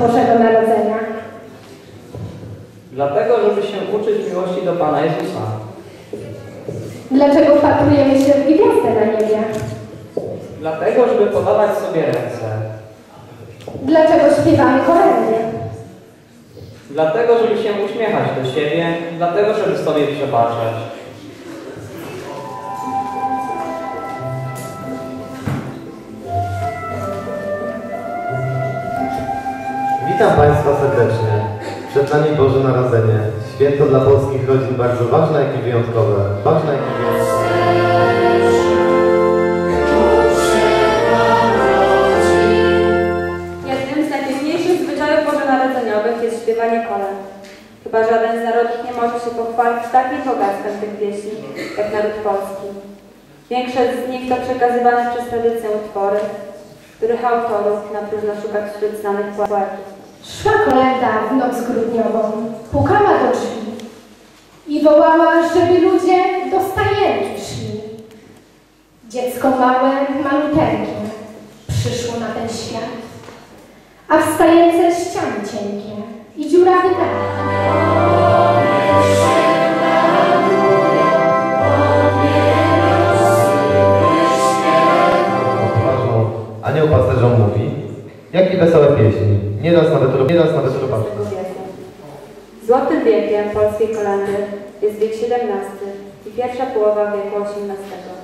Bożego Narodzenia? Dlatego, żeby się uczyć miłości do Pana Jezusa. Dlaczego wpatrujemy się w gwiazdę na niebie? Dlatego, żeby podawać sobie ręce. Dlaczego śpiewamy kolendy? Dlatego, żeby się uśmiechać do siebie. Dlatego, żeby sobie przebaczać. Witam Państwa serdecznie. Przed nami Boże Narodzenie. Święto dla polskich rodzin bardzo ważne, jak i wyjątkowe. Ważne, jak i wyjątkowe. Jednym z najpiękniejszych zwyczajów bożonarodzeniowych jest śpiewanie kolęd. Chyba żaden z narodów nie może się pochwalić takim bogactwem tych pieśni, jak naród polski. Większość z nich to przekazywane przez tradycję utwory, których autorów na próżno szukać wśród znanych poetów. Szła kolenda w noc grudniową, pukała do drzwi i wołała, żeby ludzie do stajenki szli. Dziecko małe, maluteńkie, przyszło na ten świat, a w stajence ściany cienkie i dziurawy dach. Jakie wesołe pieśni. Nieraz nawet, nieraz nawet robaczne. Złotym wiekiem polskiej kolendy jest wiek XVII i pierwsza połowa wieku XVIII.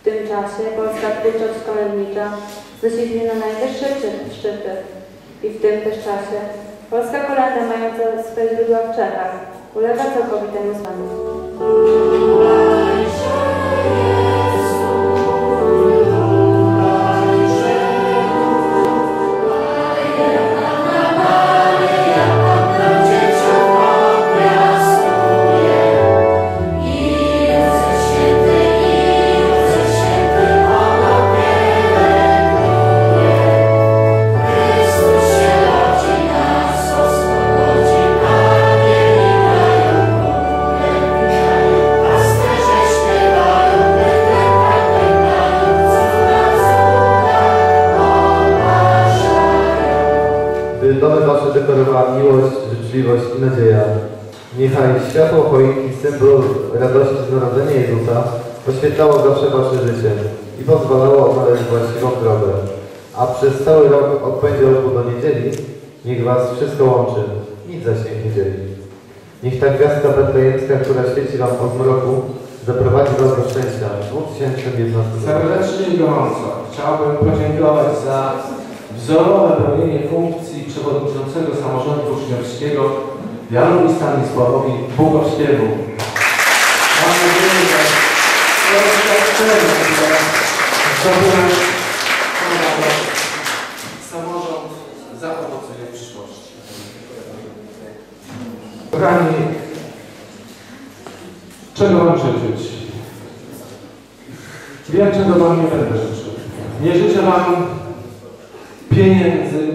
W tym czasie polska twórczość kolędnicza zasięgnie na najwyższe szczy- szczyty i w tym też czasie polska kolenda mająca swoje źródła w Czechach ulega całkowitemu zmianie. Życzliwość i nadzieja. Niechaj światło choinki, symbol radości z narodzenia Jezusa, oświetlało zawsze wasze życie i pozwalało odnaleźć właściwą drogę. A przez cały rok od poniedziałku do niedzieli niech was wszystko łączy, nic zaś niech nie dzieli. Niech ta gwiazdka betlejemska, która świeci wam od mroku, zaprowadzi was do szczęścia w 2011 roku. Serdecznie i gorąco chciałbym podziękować za wzorowe pełnienie funkcji przewodniczącego samorządu uczniowskiego Janu i Stanisławowi Bugowskiemu. Mam nadzieję, że to doświadczenie, które zdobyłem samorząd zaowocuje w przyszłości. Kochani, czego Wam życzyć? Wiem, czego Wam nie będę życzył. Nie życzę Wam pieniędzy,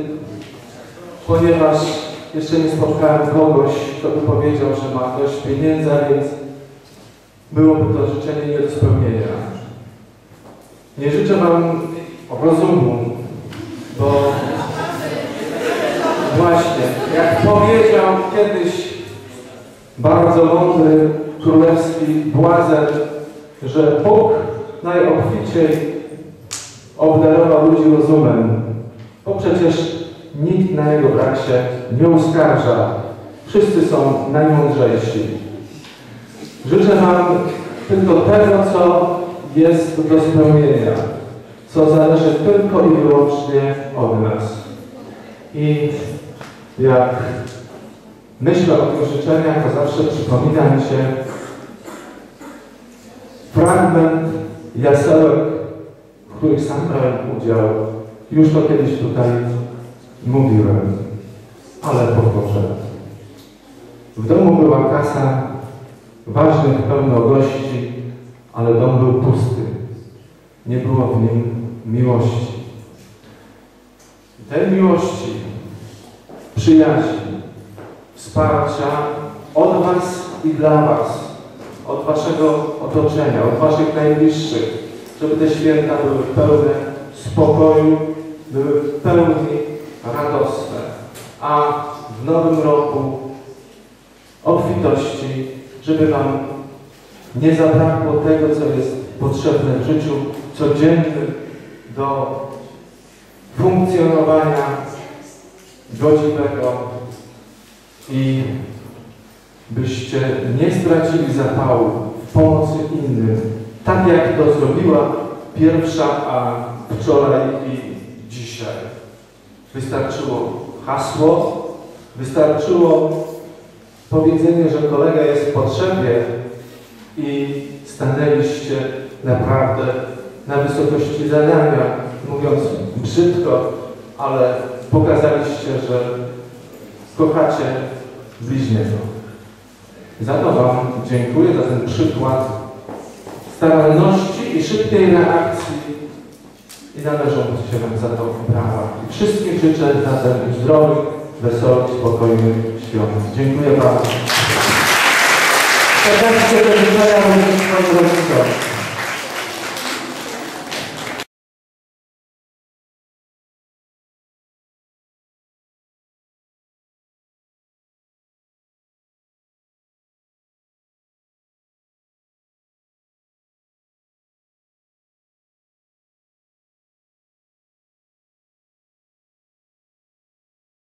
ponieważ jeszcze nie spotkałem kogoś, kto by powiedział, że ma dość pieniędzy, a więc byłoby to życzenie nie do spełnienia. Nie życzę Wam rozumu, bo właśnie, jak powiedział kiedyś bardzo mądry królewski błazen, że Bóg najobficiej obdarował ludzi rozumem, bo przecież nikt na jego brak się nie uskarża. Wszyscy są najmądrzejsi. Życzę Wam tylko tego, co jest do spełnienia, co zależy tylko i wyłącznie od nas. I jak myślę o tych życzeniach, to zawsze przypomina mi się fragment jasełek, w których sam brałem udział. Już to kiedyś tutaj mówiłem, ale powtórzę. W domu była kasa ważnych pełno gości, ale dom był pusty. Nie było w nim miłości. Tej miłości, przyjaźni, wsparcia od Was i dla Was, od Waszego otoczenia, od Waszych najbliższych, żeby te święta były pełne spokoju, były w pełni radosne. a w nowym roku obfitości, żeby Wam nie zabrakło tego, co jest potrzebne w życiu codziennym do funkcjonowania godziwego i byście nie stracili zapału w pomocy innym, tak jak to zrobiła pierwsza, a wczoraj i. Wystarczyło hasło, wystarczyło powiedzenie, że kolega jest w potrzebie i stanęliście naprawdę na wysokości zadania, mówiąc brzydko, ale pokazaliście, że kochacie bliźniego. Za to Wam dziękuję, za ten przykład staranności i szybkiej reakcji i należą Wam za to brawa. I wszystkim życzę zatem zdrowych, wesołych, spokojnych świąt. Dziękuję bardzo. Serdecznie również swoim rodzicom.